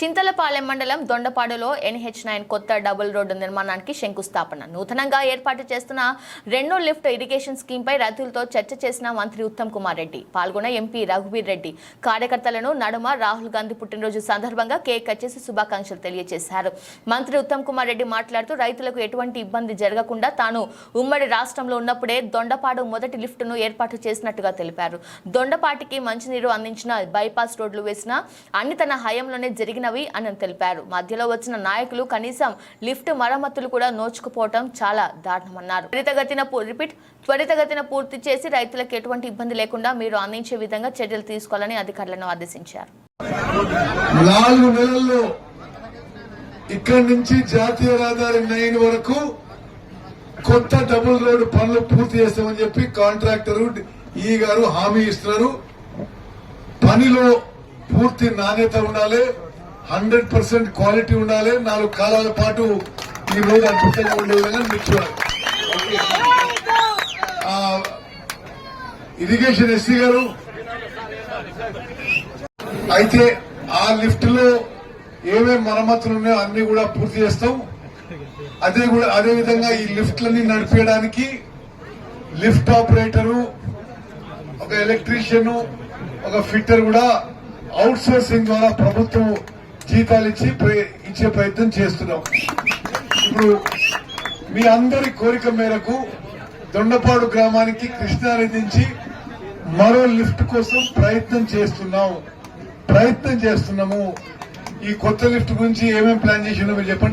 చింతలపాలెం మండలం దొండపాడులో NH nine కొత్త డబుల్ రోడ్డు నిర్మాణానికి శంకుస్థాపన. నూతనంగా ఏర్పాటు చేస్తున్న రెండో లిఫ్ట్ ఇరిగేషన్ స్కీమ్పై రైతులతో చర్చ చేసిన మంత్రి ఉత్తమ్ కుమార్ రెడ్డి. పాల్గొన్న ఎంపీ రఘువీర్ రెడ్డి. కార్యకర్తలను నడుమ రాహుల్ గాంధీ పుట్టినరోజు సందర్భంగా కేక్ కట్ చేసి శుభాకాంక్షలు తెలియజేశారు. మంత్రి ఉత్తమ్ కుమార్ రెడ్డి మాట్లాడుతూ రైతులకు ఎటువంటి ఇబ్బంది జరగకుండా తాను ఉమ్మడి రాష్ట్రంలో ఉన్నప్పుడే దొండపాడు మొదటి లిఫ్టును ఏర్పాటు చేసినట్టుగా తెలిపారు. దొండపాటికి మంచినీరు అందించిన బైపాస్ రోడ్లు వేసిన అన్ని తన హయాంలోనే జరిగినవి అని తెలిపారు. మధ్యలో వచ్చిన నాయకులు కనీసం లిఫ్ట్ మరమ్మతులు కూడా నోచుకుపోవటం చాలా దారుణమన్నారు. త్వరితగతిన రిపీట్ త్వరితగతిన పూర్తి చేసి రైతులకు ఎటువంటి ఇబ్బంది లేకుండా మీరు అందించే విధంగా చర్యలు తీసుకోవాలని అధికారులను ఆదేశించారు. నాలుగు నెలల్లో ఇక్కడి నుంచి జాతీయ రహదారి నైన్ వరకు కొత్త డబుల్ రోడ్ పనులు పూర్తి చేస్తామని చెప్పి కాంట్రాక్టర్ ఈ గారు హామీ ఇస్తున్నారు. పనిలో పూర్తి నాణ్యత ఉండాలి. హండ్రెడ్ పర్సెంట్ క్వాలిటీ ఉండాలి. నాలుగు కాలాల పాటు ఈ రోజు అద్భుతంగా ఉండే విధంగా మెచ్చుకోవాలి చూడాలి ఇరిగేషన్ ఎస్సీ గారు. అయితే ఆ లిఫ్ట్లో ఏమేమి మరమ్మతులు ఉన్నాయో అన్ని కూడా పూర్తి చేస్తాం. అదే కూడా అదే విధంగా ఈ లిఫ్ట్లన్నీ నడిపేయడానికి లిఫ్ట్ ఆపరేటరు ఒక ఎలక్ట్రీషియన్ ఒక ఫిట్టర్ కూడా అవుట్ సోర్సింగ్ ద్వారా ప్రభుత్వం జీతాలు ఇచ్చి ఇచ్చే ప్రయత్నం చేస్తున్నాం. ఇప్పుడు మీ అందరి కోరిక మేరకు దొండపాడు గ్రామానికి కృష్ణానది నుంచి మరో లిఫ్ట్ కోసం ప్రయత్నం చేస్తున్నాం. ప్రయత్నం చేస్తున్నాము. ఈ కొత్త లిఫ్ట్ గురించి ఏమేమి ప్లాన్ చేసినా మీరు చెప్పండి.